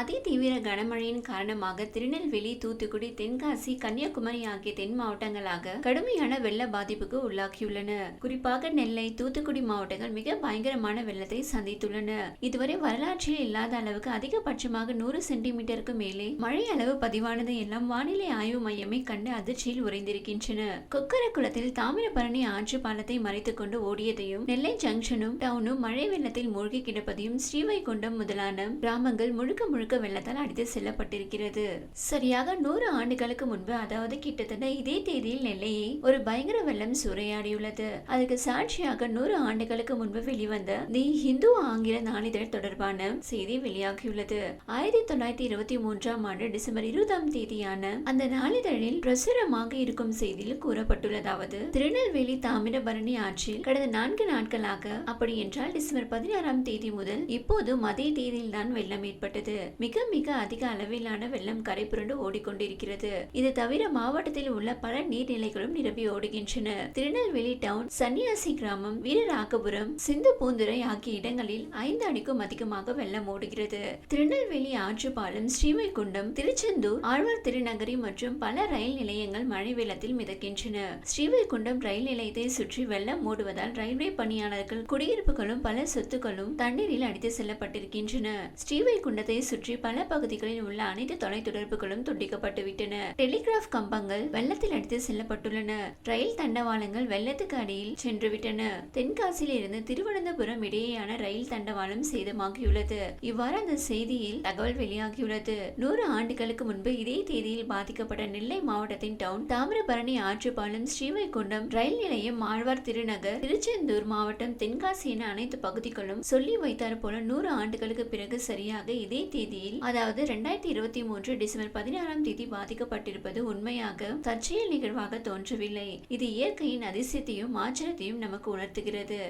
அதி தீவிர கனமழையின் காரணமாக திருநெல்வேலி தூத்துக்குடி தென்காசி கன்னியாகுமரி ஆகிய தென் மாவட்டங்களாக கடுமையான வெள்ள பாதிப்புக்கு உள்ளாகியுள்ளன. குறிப்பாக நெல்லை தூத்துக்குடி மாவட்டங்கள் மிக பயங்கரமான வெள்ளத்தை சந்தித்துள்ளன. இதுவரை வரலாற்றில் இல்லாத அளவுக்கு அதிகபட்சமாக நூறு சென்டிமீட்டருக்கு மேலே மழை அளவு பதிவானது எல்லாம் வானிலை ஆய்வு மையமே கண்டு அதிர்ச்சியில் உறைந்திருக்கின்றன. கொக்கரக்குளத்தில் தாமிரபரணி ஆற்று பாலத்தை மறைத்துக் கொண்டு ஓடியதையும் நெல்லை ஜங்ஷனும் டவுனும் மழை வெள்ளத்தில் மூழ்கி கிடப்பதையும் ஸ்ரீவைகுண்டம் முதலான கிராமங்கள் முழுக்க முழுக்க வெள்ளத்தால் அடித்து செல்லப்பட்டிருக்கிறது. சரியாக நூறு ஆண்டுகளுக்கு முன்பு அதாவது கிட்டத்தட்ட இதே தேதியில் நெல்லையை ஒரு பயங்கர வெள்ளம் சூறையாடியுள்ளது. அதுக்கு சாட்சியாக நூறு ஆண்டுகளுக்கு முன்பு வெளிவந்த தி ஹிந்து ஆங்கில நாளிதழ் தொடர்பான செய்தி வெளியாகியுள்ளது. ஆயிரத்தி தொள்ளாயிரத்தி இருபத்தி மூன்றாம் ஆண்டு டிசம்பர் இருபதாம் தேதியான அந்த நாளிதழில் பிரசுரமாக இருக்கும் செய்தியில் கூறப்பட்டுள்ளதாவது திருநெல்வேலி தாமிரபரணி ஆற்றில் கடந்த நான்கு நாட்களாக அப்படி என்றால் டிசம்பர் பதினாறாம் தேதி முதல் இப்போது அதே தேதியில் தான் வெள்ளம் ஏற்பட்டது. மிக மிக அதிக அளவிலான வெள்ளம் கரை புரண்டு ஓடிக்கொண்டிருக்கிறது. இது தவிர மாவட்டத்தில் உள்ள பல நீர்நிலைகளும் நிரம்பி ஓடுகின்றன. திருநெல்வேலி டவுன் சன்னியாசி கிராமம் வீரராகபுரம் சிந்து பூந்துரை ஆகிய இடங்களில் ஐந்து அடிக்கும் அதிகமாக வெள்ளம் ஓடுகிறது. திருநெல்வேலி ஆற்றுப்பாலம் ஸ்ரீவைகுண்டம் திருச்செந்தூர் ஆழ்வார் திருநகரி மற்றும் பல ரயில் நிலையங்கள் மழை வெள்ளத்தில் மிதக்கின்றன. ஸ்ரீவைகுண்டம் ரயில் நிலையத்தை சுற்றி வெள்ளம் மூடுவதால் ரயில்வே பணியாளர்கள் குடியிருப்புகளும் பல சொத்துக்களும் தண்ணீரில் அடித்து செல்லப்பட்டிருக்கின்றன. ஸ்ரீவைகுண்டத்தை சுற்றி சுற்றி பல பகுதிகளில் உள்ள அனைத்து தொலைத்தொடர்புகளும் துண்டிக்கப்பட்டு விட்டன டெலிகிராஃப் கம்பங்கள் வெள்ளத்தில் அடித்து செல்லப்பட்டுள்ளன. ரயில் தண்டவாளங்கள் வெள்ளத்துக்கு அடியில் சென்றுவிட்டன. தென்காசியில் இருந்து திருவனந்தபுரம் இடையேயான ரயில் தண்டவாளம் சேதமாகியுள்ளது. இவ்வாறு அந்த செய்தியில் தகவல் வெளியாகியுள்ளது. நூறு ஆண்டுகளுக்கு முன்பு இதே தேதியில் பாதிக்கப்பட்ட நெல்லை மாவட்டத்தின் டவுன் தாமிரபரணி ஆற்றுப்பாலம் ஸ்ரீவைகுண்டம் ரயில் நிலையம் ஆழ்வார் திருநகர் திருச்செந்தூர் மாவட்டம் தென்காசி என அனைத்து பகுதிகளும் சொல்லி வைத்தார் போல நூறு ஆண்டுகளுக்கு பிறகு சரியாக இதே தேதி தேதியில் அதாவது இரண்டாயிரத்தி இருபத்தி மூன்று டிசம்பர் பதினாறாம் தேதி பாதிக்கப்பட்டிருப்பது உண்மையாக தற்செயல் நிகழ்வாக தோன்றவில்லை. இது இயற்கையின் அதிசயத்தையும் ஆச்சரியத்தையும் நமக்கு உணர்த்துகிறது.